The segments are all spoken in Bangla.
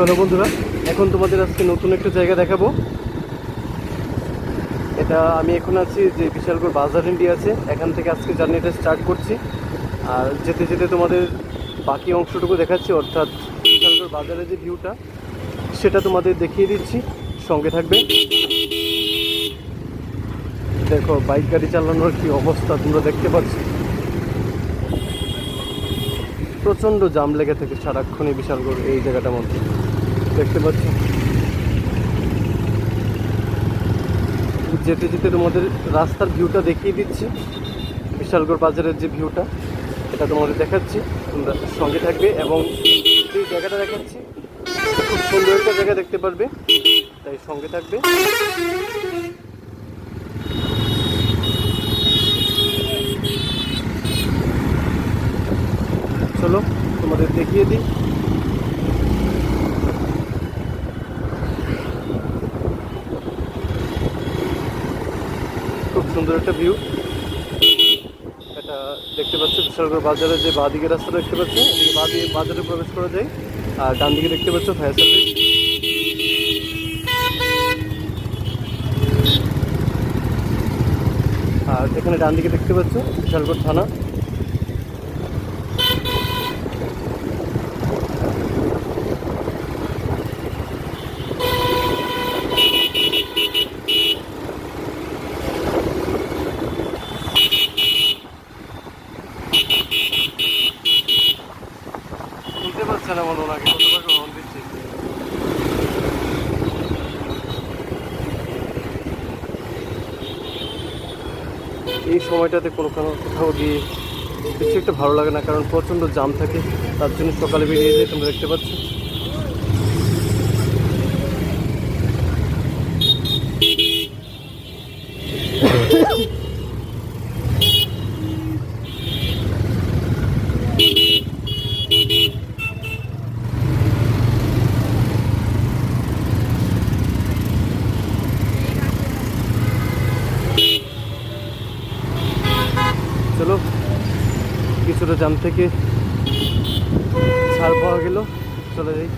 চলো বন্ধুরা, এখন তোমাদের আজকে নতুন একটা জায়গা দেখাবো। এটা আমি এখন আছি যে বিশালগড় বাজার ইন্ডিয়া আছে, এখান থেকে আজকে জার্নিটা স্টার্ট করছি। আর যেতে যেতে তোমাদের বাকি অংশটুকু দেখাচ্ছি, অর্থাৎ বিশালগড় বাজারের যে ভিউটা সেটা তোমাদের দেখিয়ে দিচ্ছি, সঙ্গে থাকবে। দেখো, বাইক গাড়ি চালানোর কি অবস্থা তোমরা দেখতে পাচ্ছ। প্রচণ্ড জাম লেগে থাকে সারাক্ষণই বিশালগড় এই জায়গাটার মধ্যে। দেখতে পাচ্ছ। যেতে যেতে তোমাদের রাস্তার ভিউটা দেখিয়ে দিচ্ছি। বিশালগড় বাজারের যে ভিউটা এটা তোমাদের দেখাচ্ছি। তোমরা সঙ্গে থাকবে এবং যে জায়গাটা দেখাচ্ছি। খুব সুন্দর একটা জায়গা দেখতে পারবে। তাই সঙ্গে থাকবে। চলো, তোমাদের দেখিয়ে দিই। সুন্দর একটা ভিউ এটা দেখতে পাচ্ছি বিশালগড় বাজারের যে বাঁদিকে রাস্তা দেখতে পাচ্ছি এদিকে বাঁ দিয়ে বাজারে প্রবেশ করা যায়। আর ডান দিকে দেখতে পাচ্ছ ফায়ার সার্ভিস আর এখানে ডান দিকে দেখতে পাচ্ছ বিশালগড় থানা। পাচ্ছে না এই সময়টাতে কোনো কোনো কোথাও গিয়ে বেশি একটা ভালো লাগে না, কারণ প্রচণ্ড জাম থাকে, তার জন্য সকালে বেরিয়ে যায় তোমরা দেখতে পাচ্ছ। চলো জাম থেকে ছাড় পাওয়া গেল। চলে যাই।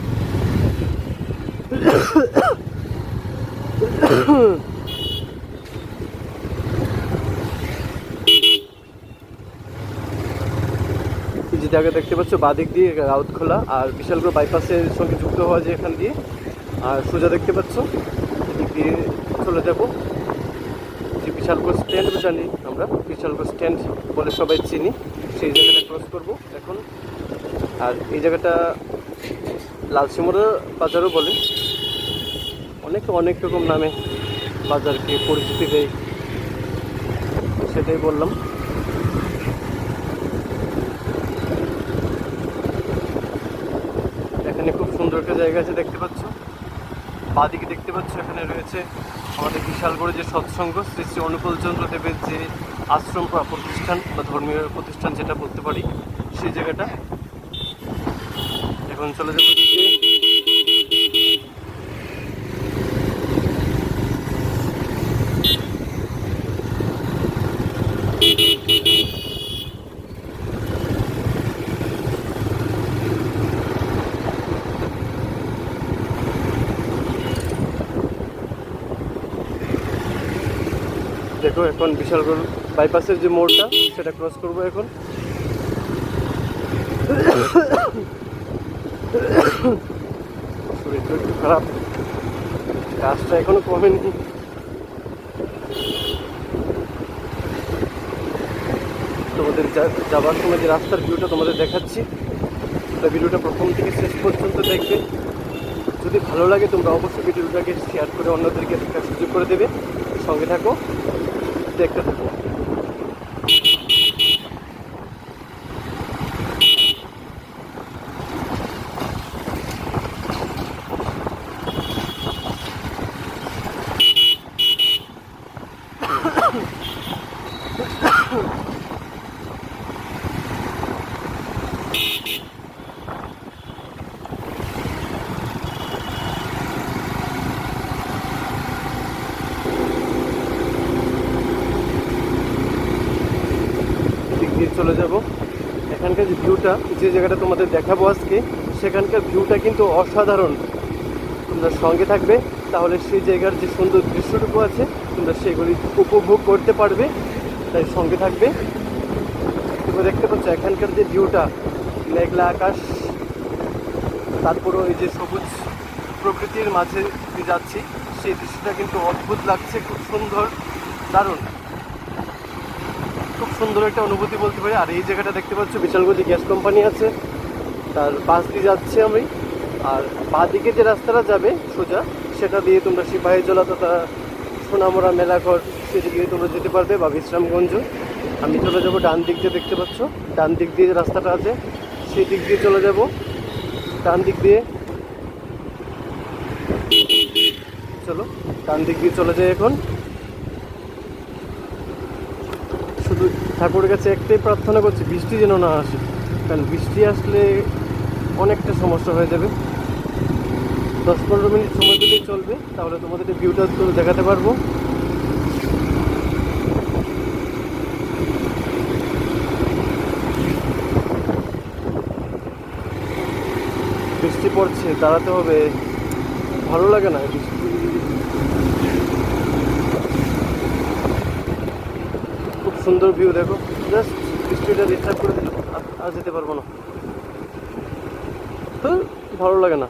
যে জায়গা দেখতে পাচ্ছ, বাদিক দিয়ে রাউত খোলা আর বিশাল বিশালগড় বাইপাসের সঙ্গে যুক্ত হওয়া যে এখান দিয়ে। আর সোজা দেখতে পাচ্ছ, এদিক দিয়ে চলে যাব। যে বিশালগড় স্ট্যান্ড জানি আমরা বিশালগড় স্ট্যান্ড বলে সবাই চিনি। সেই জায়গাটা ক্রস করব এখন। আর এই জায়গাটা লালসিমরা বাজারও বলে। অনেকে অনেক রকম নামে বাজারকে পরিচিতি দেয়। সেটাই বললাম। এখানে খুব সুন্দর একটা জায়গা আছে, দেখতে পাচ্ছ? বাদিকে দেখতে পাচ্ছ এখানে রয়েছে আমাদের বিশালগড়ে যে সৎসঙ্গ, শ্রী শ্রী অনুকূলচন্দ্র দেবের যে আশ্রম প্রতিষ্ঠান বা ধর্মীয় প্রতিষ্ঠান যেটা বলতে পারি, সেই জায়গাটা। এখন চলে যাব দিকে দেখো এখন বিশালগড় বাইপাসের যে মোড়টা, সেটা ক্রস করব এখন। একটু খারাপ। কাজটা এখনও কমেনি। তোমাদের যাবার সময় যে রাস্তার ভিউটা তোমাদের দেখাচ্ছি, তা ভিডিওটা প্রথম থেকে শেষ পর্যন্ত দেখবে। যদি ভালো লাগে, তোমরা অবশ্যই ভিডিওটাকে শেয়ার করে অন্যদেরকে দেখার সুযোগ করে দেবে। সঙ্গে থাকো। দেখতে থাকো দিক দিয়ে চলে যাব। এখানকার যে ভিউটা যে জায়গাটা তোমাদের দেখাবো আজকে, সেখানকার ভিউটা কিন্তু অসাধারণ। তোমরা সঙ্গে থাকবে, তাহলে সেই জায়গার যে সুন্দর দৃশ্যটুকু আছে, তোমরা সেগুলি উপভোগ করতে পারবে। তাই সঙ্গে থাকবে। তোমরা দেখতে পাচ্ছ এখানকার যে ভিউটা মেঘলা আকাশ, তারপরও এই যে সবুজ প্রকৃতির মাঝে যাচ্ছি, সেই দৃশ্যটা কিন্তু অদ্ভুত লাগছে, খুব সুন্দর, দারুণ। সুন্দর একটা অনুভূতি বলতে পারি। আর এই জায়গাটা দেখতে পাচ্ছ, বিশালগতি গ্যাস কোম্পানি আছে। তার পাশ দিয়ে যাচ্ছি আমি। আর বাঁ দিকে যে রাস্তাটা যাবে সোজা, সেটা দিয়ে তোমরা সিপাহীজলা তথা সোনামরা মেলাঘর সেদিকে তোমরা যেতে পারবে বা বিশ্রামগঞ্জ। আমি চলে যাব ডান দিক দিয়ে দেখতে পাচ্ছ। ডান দিক দিয়ে রাস্তাটা আছে, সেই দিক দিয়ে চলে যাব। ডান দিক দিয়ে চলো, ডান দিক দিয়ে চলে যাই এখন। ঠাকুরের কাছে একটাই প্রার্থনা করছি, বৃষ্টি যেন না আসে। কারণ বৃষ্টি আসলে অনেকটা সমস্যা হয়ে যাবে। দশ পনেরো মিনিট সময় দিলেই চলবে, তাহলে তোমাদের ভিউটা তো দেখাতে পারব। বৃষ্টি পড়ছে, দাঁড়াতে হবে। ভালো লাগে না, বৃষ্টি সুন্দর ভিউ দেখো। জাস্ট বৃষ্টিটা ডিস্টার্ব করে দিল আর যেতে পারব না। তো ভালো লাগে না।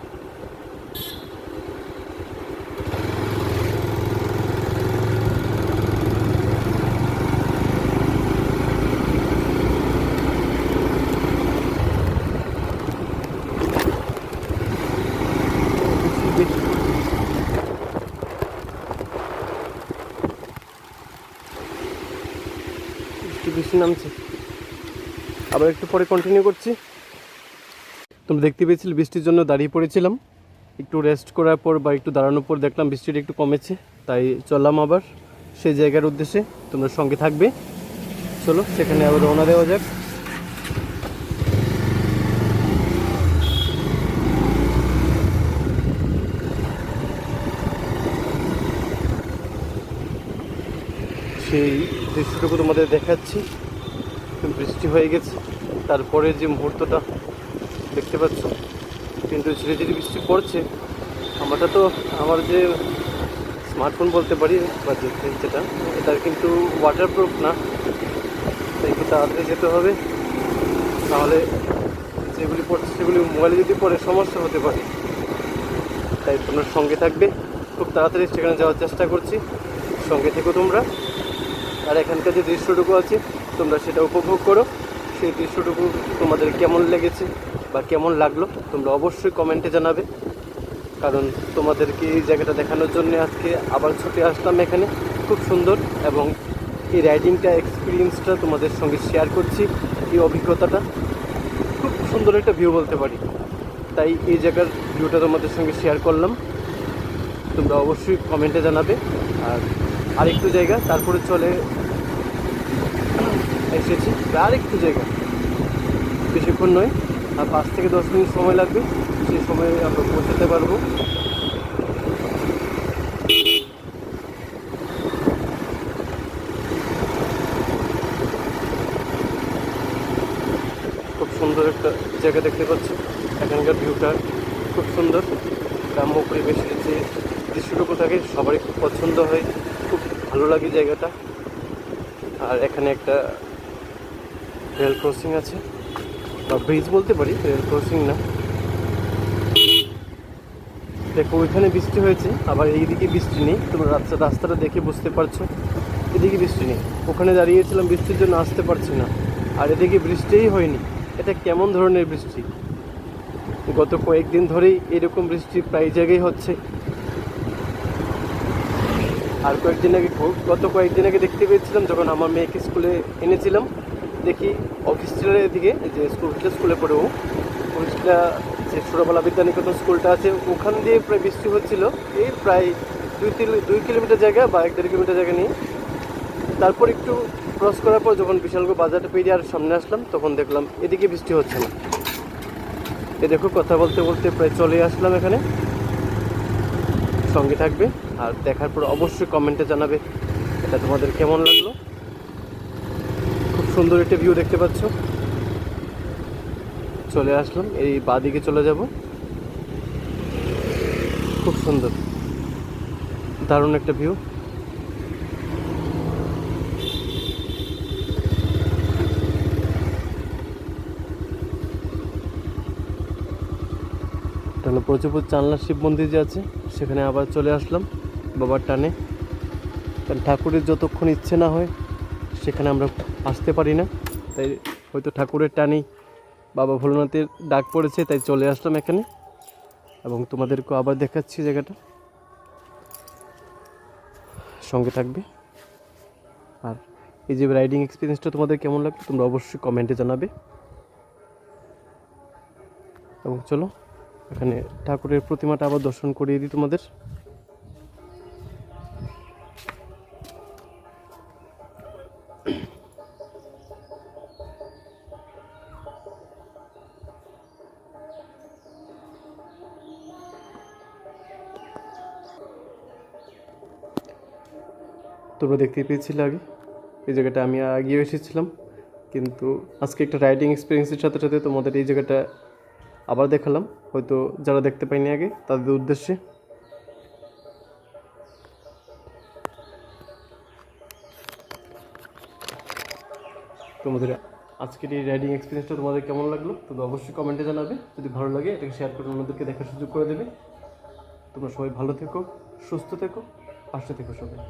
বৃষ্টি বেশি নামছে। আবার একটু পরে কন্টিনিউ করছি। তোমরা দেখতে পেয়েছিলে, বৃষ্টির জন্য দাঁড়িয়ে পড়েছিলাম। একটু রেস্ট করার পর বা একটু দাঁড়ানোর পর দেখলাম বৃষ্টিটা একটু কমেছে, তাই চললাম আবার সেই জায়গার উদ্দেশ্যে। তোমরা সঙ্গে থাকবে। চলো, সেখানে আবার রওনা দেওয়া যাক। সেই দৃশ্যটুকু তোমাদের দেখাচ্ছি। বৃষ্টি হয়ে গেছে। তারপরে যে মুহূর্তটা দেখতে পাচ্ছ, কিন্তু ঝিরে ঝিরে বৃষ্টি পড়ছে আমারটা তো আমার যে স্মার্টফোন বলতে পারি, বা যেটা, এটার কিন্তু ওয়াটারপ্রুফ না। তাই একটু তাড়াতাড়ি যেতে হবে। তাহলে যেগুলি পড়ছে, সেগুলি মোবাইলে যদি পড়ে, সমস্যা হতে পারে। তাই তোমরা সঙ্গে থাকবে। খুব তাড়াতাড়ি সেখানে যাওয়ার চেষ্টা করছি। সঙ্গে থেকো তোমরা। আর এখানকার যে দৃশ্যটুকু আছে, তোমরা সেটা উপভোগ করো। সেই দৃশ্যটুকু তোমাদের কেমন লেগেছে বা কেমন লাগল, তোমরা অবশ্যই কমেন্টে জানাবে। কারণ তোমাদেরকে এই জায়গাটা দেখানোর জন্য আজকে আবার ছুটে আসলাম এখানে। খুব সুন্দর এবং এই রাইডিংটা এক্সপিরিয়েন্সটা তোমাদের সঙ্গে শেয়ার করছি এই অভিজ্ঞতাটা। খুব সুন্দর একটা ভিউ বলতে পারি। তাই এই জায়গার ভিউটা তোমাদের সঙ্গে শেয়ার করলাম। তোমরা অবশ্যই কমেন্টে জানাবে। আর আরেকটু জায়গা, তারপরে চলে এসেছি। আর একটু জায়গা। বেশিক্ষণ নয়। আর পাঁচ থেকে দশ মিনিট সময় লাগবে। সেই সময়ে আমরা পৌঁছাতে পারব। খুব সুন্দর একটা জায়গা দেখতে পাচ্ছি। এখানকার ভিউটা খুব সুন্দর। গ্রাম্য পরিবেশের যে দৃশ্যটুকু থাকে, সবারই খুব পছন্দ হয়। খুব ভালো লাগে জায়গাটা। আর এখানে একটা রেল ক্রসিং আছে। বা ব্রিজ বলতে পারি, রেল ক্রসিং না। দেখো, ওইখানে বৃষ্টি হয়েছে, আবার এইদিকে বৃষ্টি নেই। তোমরা রাস্তা রাস্তাটা দেখে বুঝতে পারছ। এদিকে বৃষ্টি নেই। ওখানে দাঁড়িয়েছিলাম, বৃষ্টির জন্য আসতে পারছি না। আর এদিকে বৃষ্টিই হয়নি। এটা কেমন ধরনের বৃষ্টি? গত কয়েকদিন ধরেই এরকম বৃষ্টি প্রায় জায়গায় হচ্ছে। আর কয়েকদিন আগে, গত কয়েকদিন আগে দেখতে পেয়েছিলাম, যখন আমার মেয়েকে স্কুলে এনেছিলাম দেখি অফিস ছেলের এদিকে যে স্কুল স্কুলে পড়ে ও। অফিসটা যে ছোটোবেলা বিদ্যানিকেতন স্কুলটা আছে, ওখান দিয়ে প্রায় বৃষ্টি হচ্ছিল। এই প্রায় দুই তিন, দুই কিলোমিটার জায়গা বা এক দেড় কিলোমিটার জায়গা নিয়ে। তারপর একটু ক্রস করার পর যখন বিশালগড় বাজারটা পেরিয়ে আর সামনে আসলাম, তখন দেখলাম এদিকে বৃষ্টি হচ্ছে না। এ দেখো, কথা বলতে বলতে প্রায় চলে আসলাম এখানে। সঙ্গে থাকবে, আর দেখার পর অবশ্যই কমেন্টে জানাবে। এটা তোমাদের কেমন লাগল? সুন্দর একটা ভিউ দেখতে পাচ্ছ। চলে আসলাম, এই বাদিকে চলে যাব। খুব সুন্দর, দারুণ একটা ভিউ তাহলে প্রচুর চানলা শিব মন্দির যে আছে, সেখানে আবার চলে আসলাম বাবার টানে। কারণ ঠাকুরের যতক্ষণ ইচ্ছে না হয় সেখানে আমরা আসতে পারি না। তাই হয়তো ঠাকুরের টানেই বাবা ভোলেনাথের ডাক পড়েছে, তাই চলে আসলাম এখানে। এবং তোমাদেরকেও আবার দেখাচ্ছি জায়গাটা। সঙ্গে থাকবে। আর এই যে রাইডিং এক্সপিরিয়েন্সটা তোমাদের কেমন লাগল, তোমরা অবশ্যই কমেন্টে জানাবে। এবং চলো, এখানে ঠাকুরের প্রতিমাটা আবার দর্শন করিয়ে দিই তোমাদের। তোমরা দেখতেই পেয়েছিলে আগে। এই জায়গাটা আমি আগিয়ে এসেছিলাম। কিন্তু আজকে একটা রাইডিং এক্সপিরিয়েন্সের সাথে সাথে তোমাদের এই জায়গাটা আবার দেখালাম। হয়তো যারা দেখতে পাইনি আগে, তাদের উদ্দেশ্যে। তোমাদের আজকের এই রাইডিং এক্সপিরিয়েন্সটা তোমাদের কেমন লাগল? তোমরা অবশ্যই কমেন্টে জানাবে। যদি ভালো লাগে, এটাকে শেয়ার করে অন্যদেরকে দেখার সুযোগ করে দেবে। তোমরা সবাই ভালো থেকো, সুস্থ থেকো, পাশে থেকো সবাই।